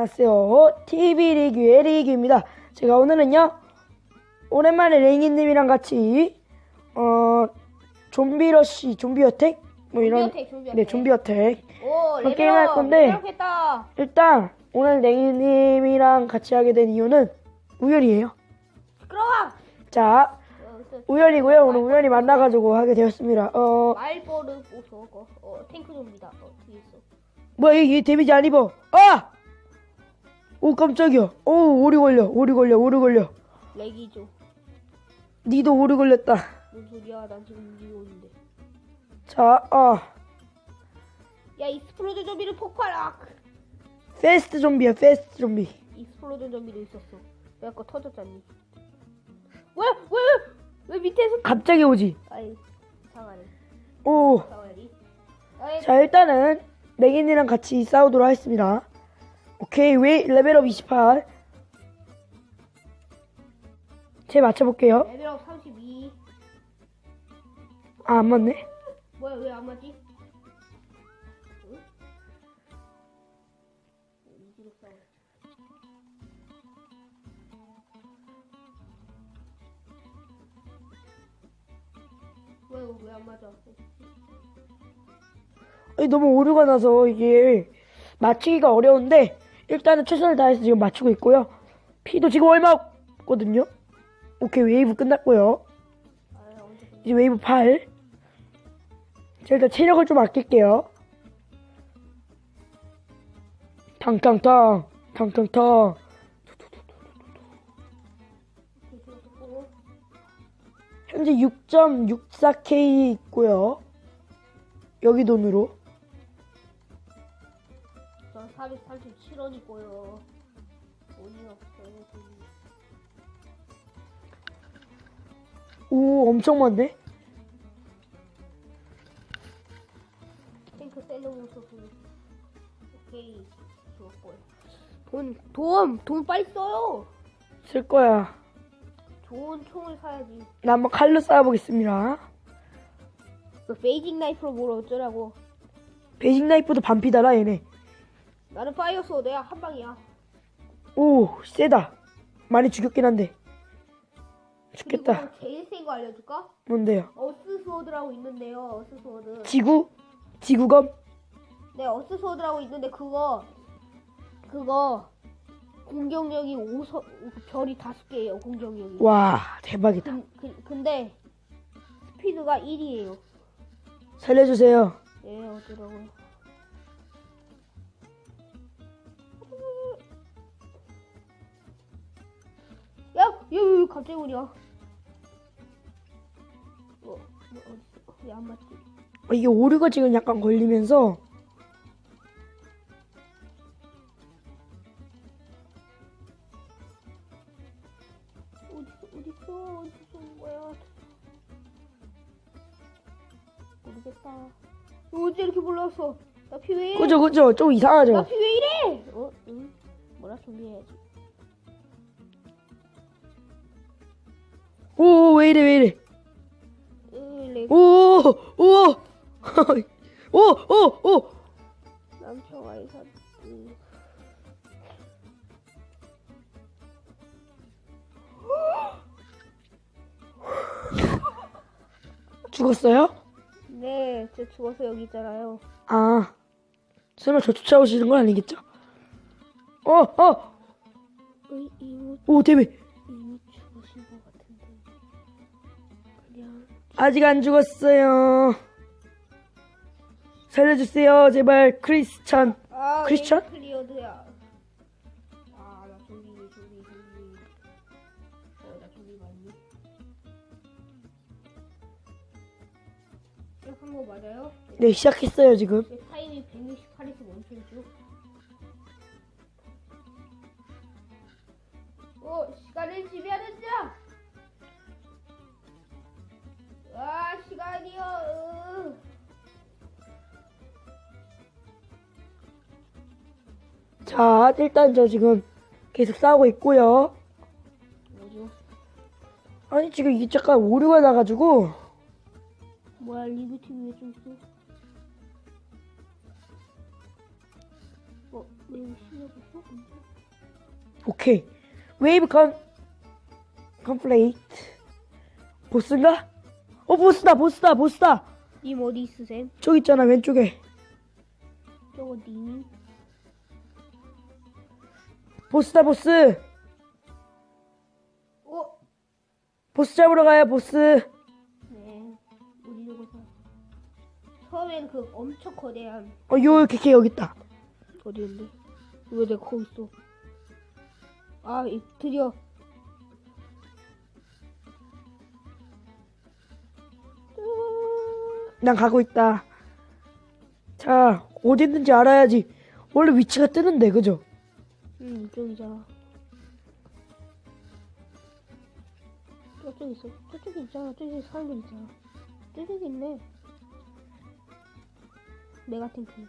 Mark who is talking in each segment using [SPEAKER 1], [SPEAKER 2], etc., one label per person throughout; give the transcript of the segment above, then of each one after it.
[SPEAKER 1] 안녕하세요. TV 리뷰의 리뷰입니다. 제가 오늘은요, 오랜만에 레이님이랑 같이, 어, 좀비러쉬, 좀비 어택? 뭐 이런.
[SPEAKER 2] 좀비 어택, 좀비
[SPEAKER 1] 네,
[SPEAKER 2] 어택.
[SPEAKER 1] 좀비 어택.
[SPEAKER 2] 오,
[SPEAKER 1] 게임 할 건데.
[SPEAKER 2] 레벨업했다.
[SPEAKER 1] 일단, 오늘 레이님이랑 같이 하게 된 이유는 우연이에요.
[SPEAKER 2] 시끄러워.
[SPEAKER 1] 자, 우연이고요. 오늘 우연히 만나가지고 하게 되었습니다. 어,
[SPEAKER 2] 말버릇 보소. 어, 탱크 좀비다. 어, 뒤에 있어.
[SPEAKER 1] 뭐야, 이게 데미지 안 입어. 아! 오, 깜짝이야. 오, 오리 걸려, 오리 걸려, 오리 걸려.
[SPEAKER 2] 렉이죠.
[SPEAKER 1] 니도 오리 걸렸다.
[SPEAKER 2] 뭔 소리야? 난 지금 움직이고 있는데.
[SPEAKER 1] 자, 아.
[SPEAKER 2] 야, 익스플로전 좀비를 폭발아.
[SPEAKER 1] 페스트 좀비야, 페스트 좀비.
[SPEAKER 2] 익스플로전 좀비도 있었어. 내가 거 터졌잖니. 왜, 왜, 왜 밑에서?
[SPEAKER 1] 갑자기 오지.
[SPEAKER 2] 아이, 상하네.
[SPEAKER 1] 오.
[SPEAKER 2] 상하니.
[SPEAKER 1] 자, 일단은 맥인이랑 같이 싸우도록 하겠습니다. 오케이, 왜 레벨업 28. 제 맞춰볼게요.
[SPEAKER 2] 레벨업 32.
[SPEAKER 1] 아, 안 맞네.
[SPEAKER 2] 뭐야, 왜 안 맞지? 응? 이지로 싸워. 왜, 왜안 맞아?
[SPEAKER 1] 아니, 너무 오류가 나서 이게 맞추기가 어려운데, 일단은 최선을 다해서 지금 맞추고 있고요. 피도 지금 얼마 없거든요. 오케이, 웨이브 끝났고요. 이제 웨이브 8. 자, 일단 체력을 좀 아낄게요. 탕탕탕, 탕탕탕. 현재 6.64K 있고요. 여기 돈으로.
[SPEAKER 2] 저 437원 있고요. 돈이 없어요, 돈이.
[SPEAKER 1] 오, 엄청 많네.
[SPEAKER 2] 탱크 셀러면서 돈. 오케이. 좋았고요. 돈, 돈, 돈 빨리 써요!
[SPEAKER 1] 쓸 거야.
[SPEAKER 2] 좋은 총을 사야지.
[SPEAKER 1] 나 한번 칼로 쏴보겠습니다.
[SPEAKER 2] 그 베이징 나이프로 뭘 어쩌라고.
[SPEAKER 1] 베이직 나이프도 반피다라, 얘네.
[SPEAKER 2] 나는 파이어 쏘 내가 한 방이야.
[SPEAKER 1] 오, 세다. 많이 죽였긴 한데. 죽겠다.
[SPEAKER 2] 그리고 제일 센 거 알려줄까?
[SPEAKER 1] 뭔데요?
[SPEAKER 2] 어스 스워드라고 있는데요. 어스 스워드.
[SPEAKER 1] 지구? 지구검?
[SPEAKER 2] 네, 어스 스워드라고 있는데 그거 그거 공격력이 5서 별이 다섯 개예요. 공격력이.
[SPEAKER 1] 와, 대박이다.
[SPEAKER 2] 근, 그, 근데 스피드가 1이에요.
[SPEAKER 1] 살려주세요.
[SPEAKER 2] 예, 어쩌라고 갑자기 오냐? 어, 뭐, 어딨어? 왜안 맞지?
[SPEAKER 1] 어, 이게 오류가 지금 약간 걸리면서
[SPEAKER 2] 어딨어, 어딨어, 어딨어, 온 거야? 모르겠다. 너 언제 이렇게 몰랐어? 나피왜 이래?
[SPEAKER 1] 그죠 그죠 좀 이상하죠
[SPEAKER 2] 나피 왜 이래? 어, 응? 뭐라 준비해야지.
[SPEAKER 1] 왜 이래 왜 이래. 오오오오오오
[SPEAKER 2] 남편와의 사. 음.
[SPEAKER 1] 죽었어요?
[SPEAKER 2] 네, 저 죽어서 여기 있잖아요.
[SPEAKER 1] 아 설마 저 쫓아오시는 건 아니겠죠? 어어오
[SPEAKER 2] 의, 이모,
[SPEAKER 1] 데미 아직 안 죽었어요 살려주세요 제발 크리스찬
[SPEAKER 2] 아,
[SPEAKER 1] 크리스찬?
[SPEAKER 2] 왜 클리어드야. 아, 나 좀비, 좀비, 좀비. 어, 나 좀비 맞니? 시작한 거 맞아요?
[SPEAKER 1] 네 시작했어요 지금
[SPEAKER 2] 내 타임이 168에서 멈춰있죠? 어, 시간을 지배하는 자!
[SPEAKER 1] 자 일단 저 지금 계속 싸우고 있고요
[SPEAKER 2] 뭐죠?
[SPEAKER 1] 아니 지금 이게 잠깐 오류가 나가지고
[SPEAKER 2] 뭐야, 리뷰 TV 왜좀 있어? 어, 웨이브 실력했어?
[SPEAKER 1] 오케이. 웨이브 컨, 컴플레이트. 보스인가? 어, 보스다, 보스다, 보스다.
[SPEAKER 2] 님 어디 있으셈?
[SPEAKER 1] 저기 있잖아, 왼쪽에.
[SPEAKER 2] 저거 님.
[SPEAKER 1] 보스다, 보스.
[SPEAKER 2] 어?
[SPEAKER 1] 보스 잡으러 가요, 보스.
[SPEAKER 2] 네. 누구서? 처음엔 그 엄청 거대한
[SPEAKER 1] 어, 요, 이렇게 여기 있다.
[SPEAKER 2] 어디였는데? 왜 내가 거기 있어? 아, 이, 드디어.
[SPEAKER 1] 난 가고 있다. 자, 어디 있는지 알아야지. 원래 위치가 뜨는데, 그죠?
[SPEAKER 2] 응, 이쪽이잖아. 저쪽 있어. 저쪽에 있잖아. 저쪽에 사람들 있잖아. 저쪽에 있네. 메가 탱크.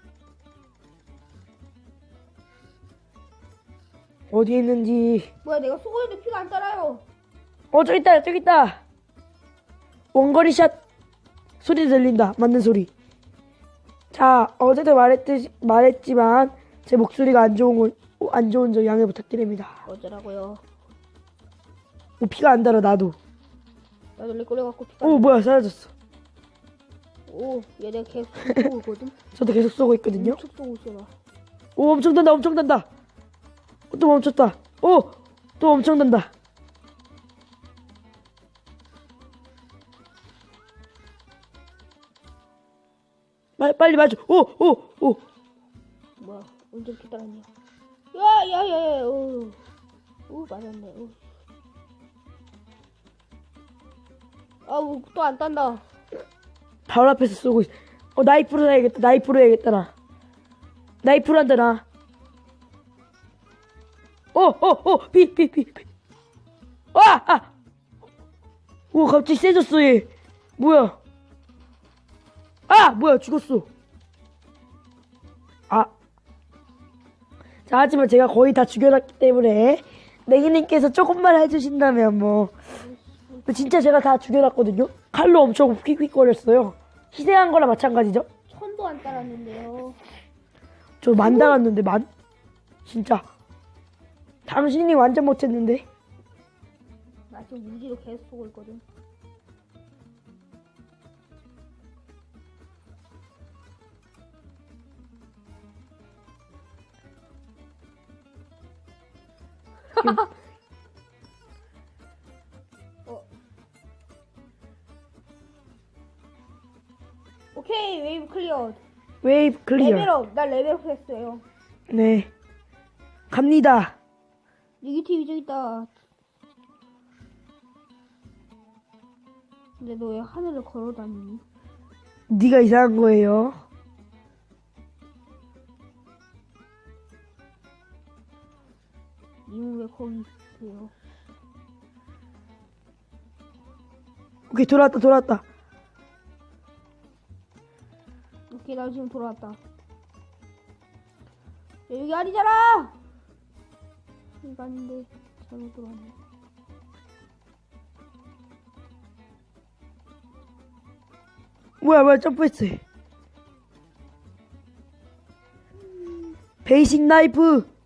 [SPEAKER 1] 어디 있는지.
[SPEAKER 2] 뭐야, 내가 쏘고 있는데 피가 안 따라요.
[SPEAKER 1] 어, 저기 있다, 저기 있다. 원거리 샷 소리 들린다. 맞는 소리. 자, 어제도 말했듯이, 말했지만, 제 목소리가 안 좋은 건, 어, 안 좋은 점 양해 부탁드립니다.
[SPEAKER 2] 어쩌라고요.
[SPEAKER 1] 오, 피가 안 달아, 나도.
[SPEAKER 2] 나도 렉 걸려갖고 피가.
[SPEAKER 1] 오, 뭐야, 사라졌어.
[SPEAKER 2] 오, 얘 내가 계속 쏘고 있거든.
[SPEAKER 1] 저도 계속 쏘고 있거든요.
[SPEAKER 2] 엄청 쏘고 있어, 나.
[SPEAKER 1] 오, 엄청 단다, 엄청 단다. 어, 또 멈췄다. 오, 또 엄청 단다. 빨리, 빨리 맞춰. 오, 오, 오.
[SPEAKER 2] 뭐야, 이렇게 따랐냐. 야, 야, 야, 야, 오. 오, 맞았네, 오. 아우, 또 안 딴다.
[SPEAKER 1] 바로 앞에서 쏘고 있어. 어, 나이프로 해야겠다. 나이프로 해야겠다, 나. 나이프로 한다, 나. 어, 어, 어, 비, 비, 비, 비. 아, 아! 오, 갑자기 세졌어, 얘. 뭐야. 아! 뭐야, 죽었어. 아. 자, 하지만 제가 거의 다 죽여놨기 때문에, 내기님께서 조금만 해주신다면, 뭐. 진짜 제가 다 죽여놨거든요? 칼로 엄청 휙휙거렸어요. 희생한 거랑 마찬가지죠?
[SPEAKER 2] 천도 안 따랐는데요.
[SPEAKER 1] 저 만 달았는데, 만? 진짜. 당신이 완전 못했는데?
[SPEAKER 2] 나 지금 무지로 계속 쏘고 있거든. 어. 오케이 웨이브 클리어.
[SPEAKER 1] 웨이브 클리어.
[SPEAKER 2] 레벨업 나 레벨업 했어요.
[SPEAKER 1] 네. 갑니다.
[SPEAKER 2] TV 저기 있다. 근데 너 왜 하늘을 걸어 다니니?
[SPEAKER 1] 네가 이상한 거예요. 오케이, 돌아왔다, 돌아왔다.
[SPEAKER 2] 오케이 나 지금 돌아왔다. 야, 여기 아니잖아. 이거 아닌데 잘못 돌아왔네.
[SPEAKER 1] 뭐야, 뭐야, 점프했어. 베이식 나이프.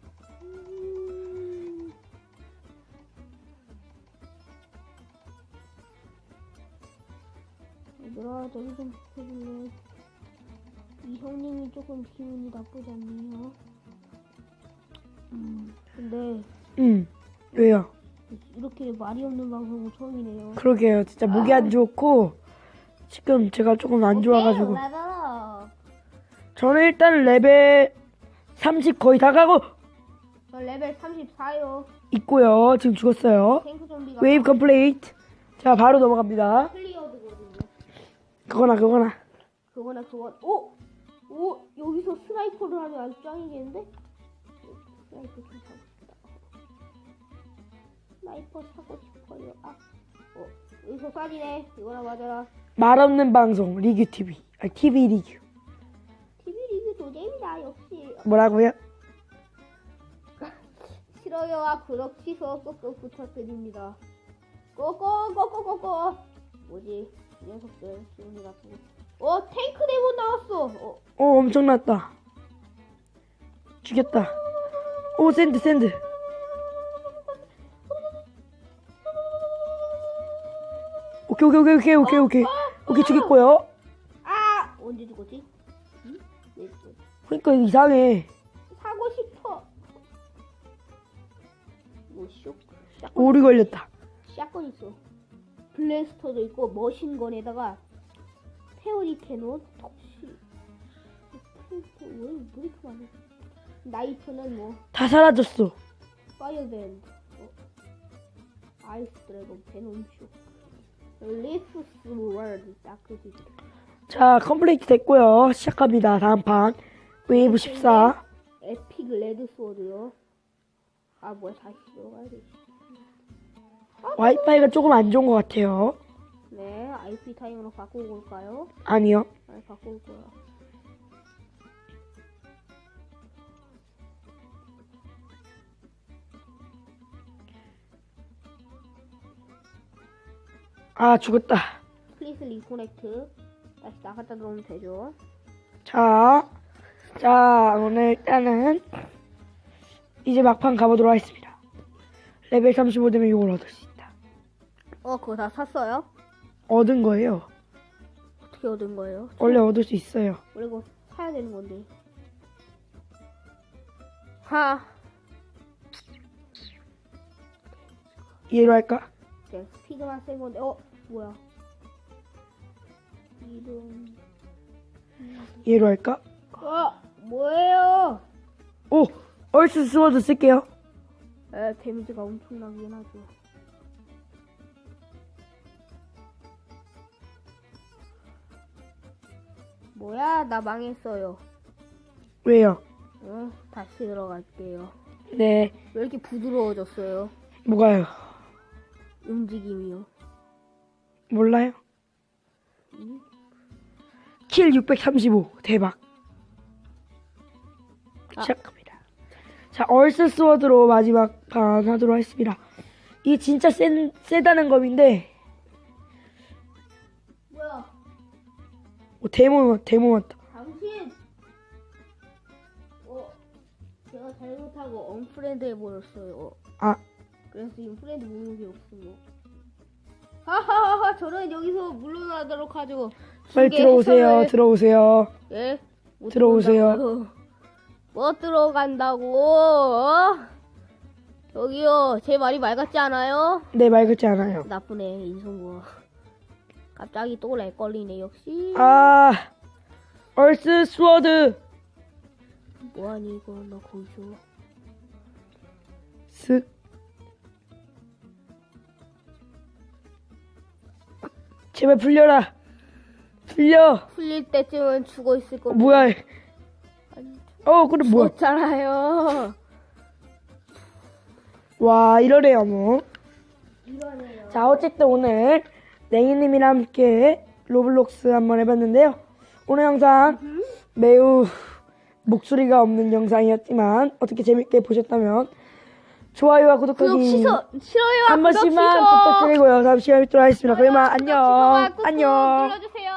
[SPEAKER 2] 저기 좀 해줄래? 이 형님이 조금 기분이 나쁘지 않네요. 음 근데
[SPEAKER 1] 응. 왜요?
[SPEAKER 2] 이렇게 말이 없는 방송은 처음이네요.
[SPEAKER 1] 그러게요. 진짜 목이 안 좋고, 지금 제가 조금 안 좋아가지고. 저는 일단 레벨 30 거의 다 가고
[SPEAKER 2] 저 레벨 34요.
[SPEAKER 1] 있고요. 지금 죽었어요.
[SPEAKER 2] 탱크 좀비가
[SPEAKER 1] 웨이브 컴플레이트. 자, 바로 넘어갑니다.
[SPEAKER 2] 클리어드거든요.
[SPEAKER 1] 그거나, 그거나.
[SPEAKER 2] 그거나 그거. 오, 오 여기서 스나이퍼를 하면 아주 짱이겠는데? 스나이퍼 좀 사고 싶다. 스나이퍼 사고 싶어요. 아, 어 여기서 쌀이네. 이거나 맞아라.
[SPEAKER 1] 말 없는 방송, 리그 TV. 아, TV 리그.
[SPEAKER 2] TV 리뷰 도재입니다. 역시
[SPEAKER 1] 뭐라고요?
[SPEAKER 2] 싫어요와 구독 취소 꼭꼭 부탁드립니다. 꼭꼭. 뭐지? 이 녀석들 기분이 나쁘고. 어 탱크 대본 나왔어. 어
[SPEAKER 1] 어, 엄청났다. 죽였다. 오, 샌드, 샌드. 오케이, 오케이, 오케이, 오케이, 오케이, 오케이. 오케이, 죽였고요.
[SPEAKER 2] 아 언제 죽었지? 응? 왜 죽었지?
[SPEAKER 1] 그러니까 이상해.
[SPEAKER 2] 사고 싶어. 뭐 쇼?
[SPEAKER 1] 오리 걸렸다.
[SPEAKER 2] 샷건 있어. 블래스터도 있고 머신건에다가 페어리 캐논. 플레이스터 왜, 왜 이렇게 많아? 나이프는 뭐
[SPEAKER 1] 다 사라졌어.
[SPEAKER 2] 파이어밴드, 어. 아이스 드래곤, 베놈 쇼. 리프스 월드 딱 그지.
[SPEAKER 1] 자, 컴플레이트 됐고요. 시작합니다. 다음 판. 웨이브 14.
[SPEAKER 2] 에픽 레드 소드요. 아 뭐야 다시 들어가야 돼.
[SPEAKER 1] 와이파이가 조금 안 좋은 것 같아요.
[SPEAKER 2] 네, IP 타임으로 바꾸고 올까요?
[SPEAKER 1] 아니요.
[SPEAKER 2] 아니 바꿀 거야.
[SPEAKER 1] 아, 죽었다.
[SPEAKER 2] 플리스 리코넥트. 다시 나갔다 들어오면 되죠.
[SPEAKER 1] 자, 자, 오늘 일단은 이제 막판 가보도록 하겠습니다. 레벨 35 되면 이걸 얻을 수 있다.
[SPEAKER 2] 어, 그거 다 샀어요?
[SPEAKER 1] 얻은 거예요.
[SPEAKER 2] 어떻게 얻은 거예요?
[SPEAKER 1] 원래 얻을 수 있어요.
[SPEAKER 2] 이거 사야 되는 건데. 하.
[SPEAKER 1] 이해로 할까?
[SPEAKER 2] 네, 스피드만 센 건데. 어, 뭐야? 이름.
[SPEAKER 1] 이해로 할까?
[SPEAKER 2] 어, 뭐예요?
[SPEAKER 1] 오! 얼스 스워드 쓸게요.
[SPEAKER 2] 에, 데미지가 엄청나긴 하죠. 뭐야, 나 망했어요.
[SPEAKER 1] 왜요?
[SPEAKER 2] 어, 다시 들어갈게요.
[SPEAKER 1] 네,
[SPEAKER 2] 왜 이렇게 부드러워졌어요?
[SPEAKER 1] 뭐가요?
[SPEAKER 2] 움직임이요.
[SPEAKER 1] 몰라요?
[SPEAKER 2] 음?
[SPEAKER 1] 킬 635. 대박.
[SPEAKER 2] 아.
[SPEAKER 1] 시작합니다. 자, 얼스 스워드로 마지막 판 하도록 하겠습니다. 이게 진짜 센, 세다는 검인데, 오, 데모, 데모 왔다.
[SPEAKER 2] 당신! 어, 제가 잘못하고 언프렌드 해버렸어요.
[SPEAKER 1] 아,
[SPEAKER 2] 그래서 지금 프렌드 목록이 없어. 하하하하, 저는 여기서 물러나도록 하죠.
[SPEAKER 1] 빨리 들어오세요.
[SPEAKER 2] 해설을-
[SPEAKER 1] 들어오세요.
[SPEAKER 2] 예? 못
[SPEAKER 1] 들어오세요.
[SPEAKER 2] 못 들어간다고? 어? 저기요, 제 말이 말 같지 않아요?
[SPEAKER 1] 네, 말 같지 않아요.
[SPEAKER 2] 나쁘네, 인성구. 갑자기 또 렉 걸리네, 역시.
[SPEAKER 1] 아, 얼스 스워드.
[SPEAKER 2] 뭐하니, 이거, 너 거기서.
[SPEAKER 1] 쓱. 제발 풀려라. 풀려.
[SPEAKER 2] 풀릴 때쯤은 죽어 있을
[SPEAKER 1] 어,
[SPEAKER 2] 겁니다.
[SPEAKER 1] 뭐야.
[SPEAKER 2] 아니,
[SPEAKER 1] 어, 그래, 뭐야.
[SPEAKER 2] 죽었잖아요.
[SPEAKER 1] 와, 이러네요, 뭐.
[SPEAKER 2] 이러네요.
[SPEAKER 1] 자, 어쨌든 오늘 냉이님이랑 함께 로블록스 한번 해봤는데요. 오늘 영상 매우 목소리가 없는 영상이었지만 어떻게 재밌게 보셨다면 좋아요와 구독하기
[SPEAKER 2] 취소, 싫어요.
[SPEAKER 1] 한 번씩만. 부탁드리고요. 다음 시간에 뵙도록 하겠습니다. 그러면 안녕. 안녕.
[SPEAKER 2] 눌러주세요.